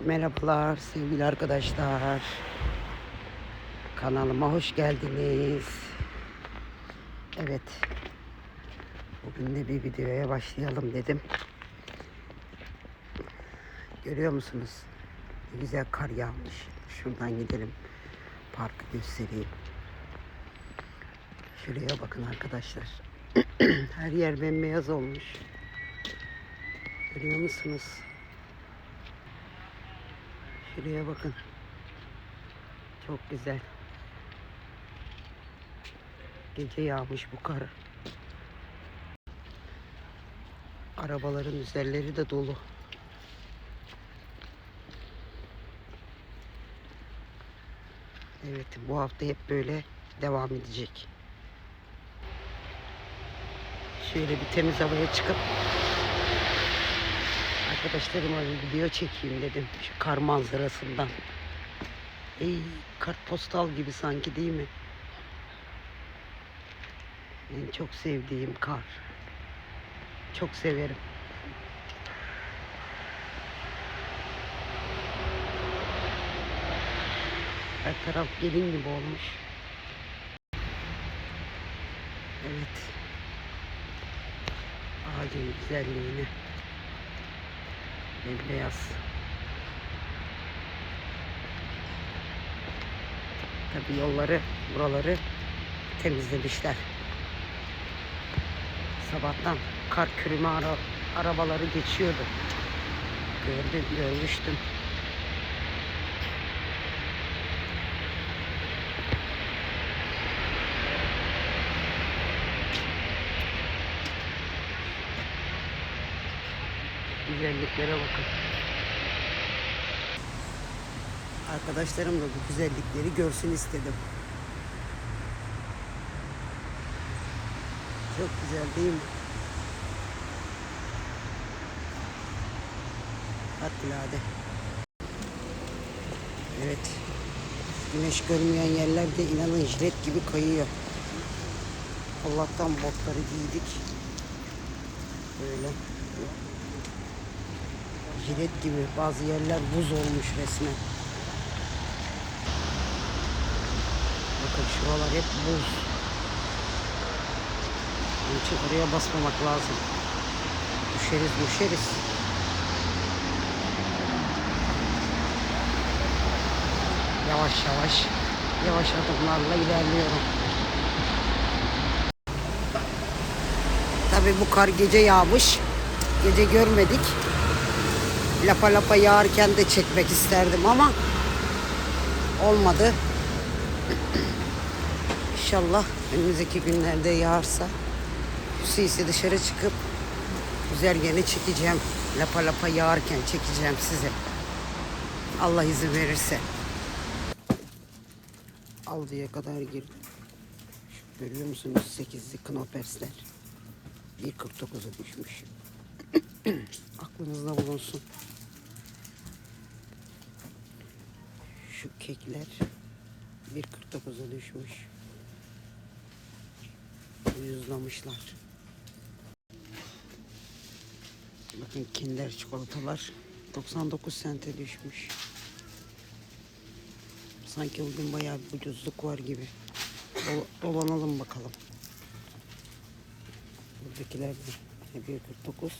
Merhabalar sevgili arkadaşlar. Kanalıma hoş geldiniz. Evet. Bugün de bir videoya başlayalım dedim. Görüyor musunuz? Ne güzel kar yağmış. Şuradan gidelim. Parkı göstereyim. Şuraya bakın arkadaşlar. Her yer bembeyaz olmuş. Görüyor musunuz? Şuraya bakın. Çok güzel. Gece yağmış bu kar. Arabaların üzerleri de dolu. Evet bu hafta hep böyle devam edecek. Şöyle bir temiz havaya çıkıp arkadaşlarıma video çekeyim dedim. Şu kar manzarasından. Ey kartpostal gibi sanki değil mi? En çok sevdiğim kar. Çok severim. Her taraf gelin gibi olmuş. Evet. Ağacın güzelliğini. Bembeyaz. Tabii yolları, buraları temizlemişler. Sabahtan kar kürüme ara, arabaları geçiyordu. Gördüm, görmüştüm. Güzelliklere bakın. Arkadaşlarım da bu güzellikleri görsün istedim. Çok güzel değil mi? Harikulade. Evet. Güneş görmeyen yerlerde inanın jilet gibi kayıyor. Allah'tan botları giydik. Böyle. Jilet gibi bazı yerler buz olmuş resmen. Bakın şuralar hep buz. Onun için oraya basmamak lazım. Düşeriz düşeriz. Yavaş yavaş, yavaş adımlarla ilerliyorum. Tabii bu kar gece yağmış. Gece görmedik. Lapa lapa yağarken de çekmek isterdim ama olmadı. İnşallah önümüzdeki günlerde yağarsa Hüseyin'i dışarı çıkıp güzel gene çekeceğim. Lapa lapa yağarken çekeceğim size. Allah izin verirse. Aldıya kadar girdim. Şu görüyor musunuz 8'li knopersler. 1.49'a düşmüş. Aklınızda bulunsun. Şu kekler 1.49'a düşmüş. Ucuzlamışlar. Bakın Kinder çikolatalar 99 sente düşmüş. Sanki bugün bayağı bir ucuzluk var gibi. Dol- dolanalım bakalım. Buradakiler de 1.49.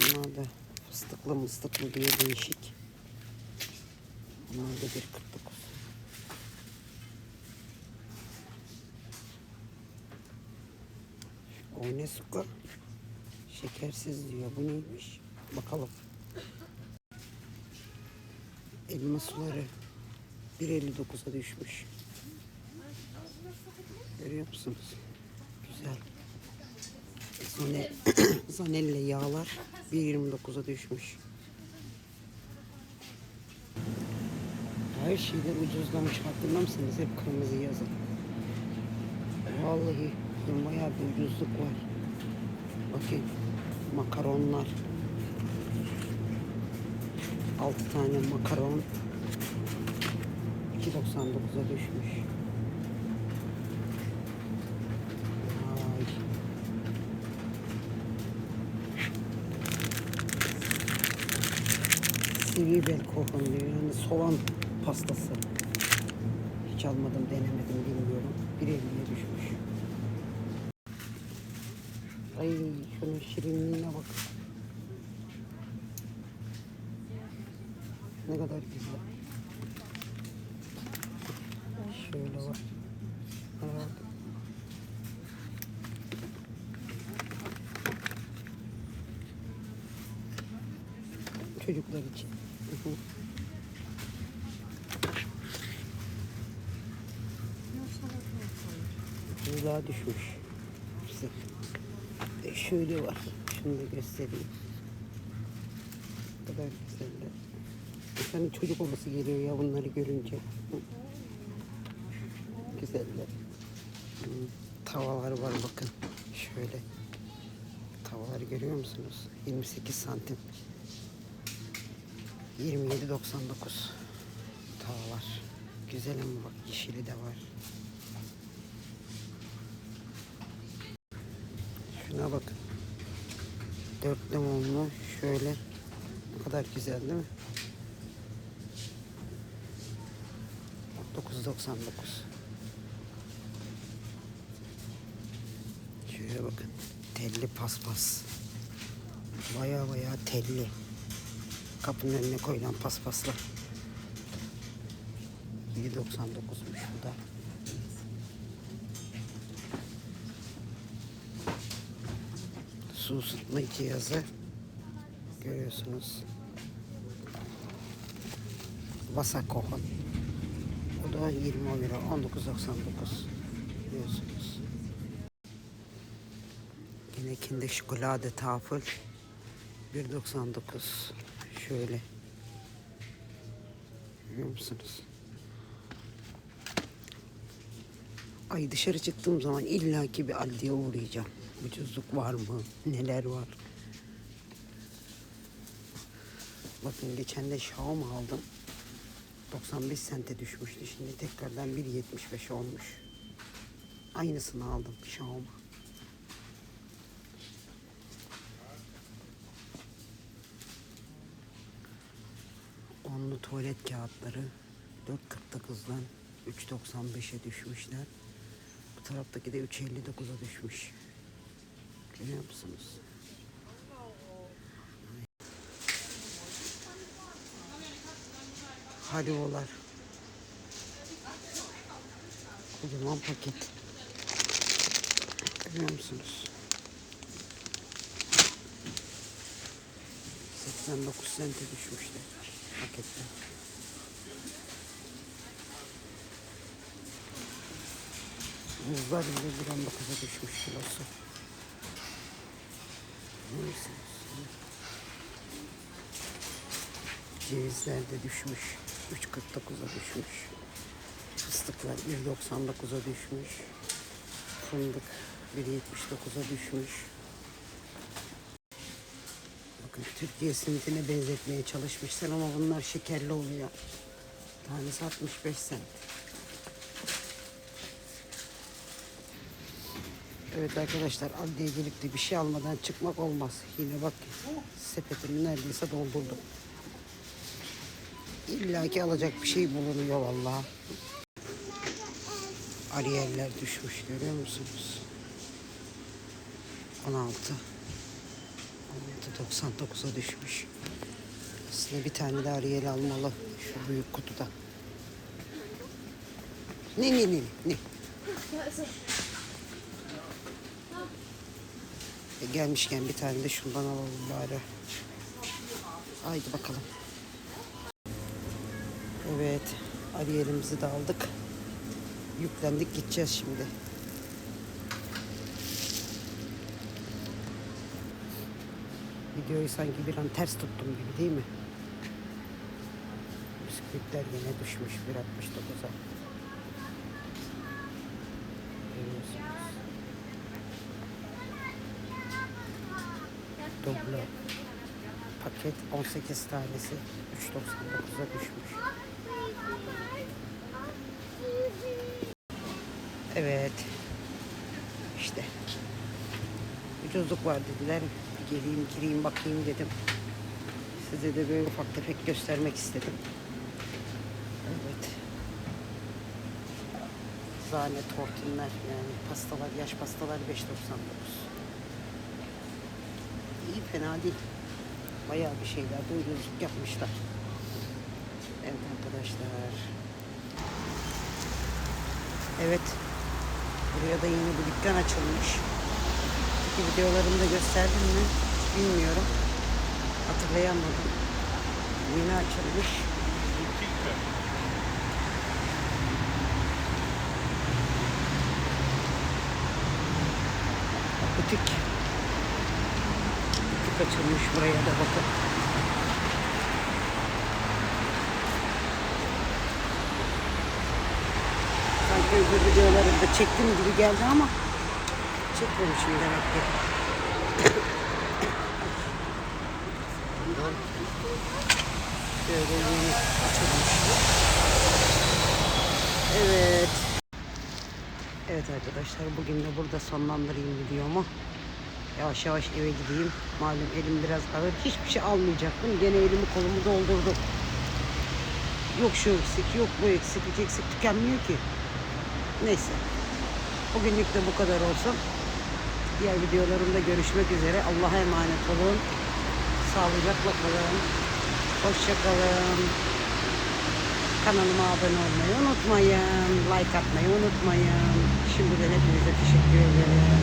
Bunlar da fıstıklı mıstıklı diye değişik. Bunlar da 1.49. Oynesuka şekersiz diyor. Bu neymiş? Bakalım. Elma suları 1.59'a düşmüş. Görüyor musunuz? Güzel. Zane, zanelle yağlar 1.29'a düşmüş. Her şeyler ucuzlamış. Farkında mısınız? Hep kırmızı yazın. Vallahi bayağı bir ucuzluk var. Bakın makaronlar. 6 tane makaron 2.99'a düşmüş. Zwiebel kochen diyor. Yani soğan pastası. Hiç almadım, denemedim, bilmiyorum. 1.50'ye düşmüş. Ay şunun şirinliğine bak. Ne kadar güzel. Şöyle var. Bak. Çocuklar için. Buzluğa düşmüş. E şöyle var. Şunu da göstereyim. Ne kadar güzeller. İnsanın çocuk olması geliyor ya bunları görünce. Güzeller. Hı. Tavalar var bakın. Şöyle. Tavaları görüyor musunuz? 28 santim. 27.99 tava var. Güzel ama bak yeşili de var. Şuna bakın. Dört limonlu şöyle. Ne kadar güzel değil mi? 9.99 Şöyle bakın. Telli paspas. Baya baya telli. Kapının önüne koyulan paspaslar. 7.99'muş bu da. Su ısıtma cihazı. Görüyorsunuz. Vasakohon. Bu da 20 lira. 19.99. Görüyorsunuz. Yine Kinder Schokolade Tafel. 1.99 şöyle görüyor musunuz? Ay dışarı çıktığım zaman illaki bir Aldi'ye uğrayacağım. Ucuzluk var mı? Neler var? Bakın geçen de Xiaomi aldım. 95 sente düşmüştü. Şimdi tekrardan 1.75 olmuş. Aynısını aldım Xiaomi. Onlu tuvalet kağıtları 4.49'dan 3.95'e düşmüşler. Bu taraftaki de 3.59'a düşmüş. Görüyor musunuz? Haribolar. Kocaman paket. Görüyor musunuz? 89 sente düşmüşler paketler. Muzlar bile 1.19'a düşmüş kilosu. Neyse. Cevizler de düşmüş. 3.49'a düşmüş. Fıstıklar 1.99'a düşmüş. Fındık 1.79'a düşmüş. Bakın Türkiye simitine benzetmeye çalışmışlar ama bunlar şekerli oluyor. Tanesi 65 sent. Evet arkadaşlar Aldi'ye gelip de bir şey almadan çıkmak olmaz. Yine bak sepetimi neredeyse doldurdum. İlla ki alacak bir şey bulunuyor vallahi. Ariyeller düşmüş görüyor musunuz? 16 16.99'a düşmüş. Aslında bir tane daha Ariel almalı. Şu büyük kutuda. Ne ne ne ne? E, gelmişken bir tane de şundan alalım bari. Haydi bakalım. Evet. Ariel'imizi de aldık. Yüklendik gideceğiz şimdi. Videoyu sanki bir an ters tuttum gibi değil mi? Bisküvitler yine düşmüş 1.69'a. Görüyorsunuz. Doblo. Paket 18 tanesi 3.99'a düşmüş. Evet. İşte. Ucuzluk var dediler. Geleyim gireyim bakayım dedim. Size de böyle ufak tefek göstermek istedim. Evet. Zane tortunlar yani pastalar, yaş pastalar 5.99. İyi fena değil. Bayağı bir şeyler doyuruculuk yapmışlar. Evet arkadaşlar. Evet. Buraya da yeni bir dükkan açılmış. Peki videolarımda gösterdim mi? Bilmiyorum. Hatırlayamadım. Yeni açılmış. Butik. Butik açılmış buraya da bakın. Sanki öbür videolarımda çektim gibi geldi ama çekmemişim demek ki. Evet. Evet arkadaşlar bugün de burada sonlandırayım videomu. Yavaş yavaş eve gideyim. Malum elim biraz ağır. Hiçbir şey almayacaktım. Gene elimi kolumu doldurdum. Yok şu eksik, yok bu eksik, hiç eksik tükenmiyor ki. Neyse. Bugünlük de bu kadar olsun. Diğer videolarımda görüşmek üzere. Allah'a emanet olun. Sağlıcakla kalın. Hoşçakalın. Kanalıma abone olmayı unutmayın. Like atmayı unutmayın. Şimdiden hepinize teşekkür ederim.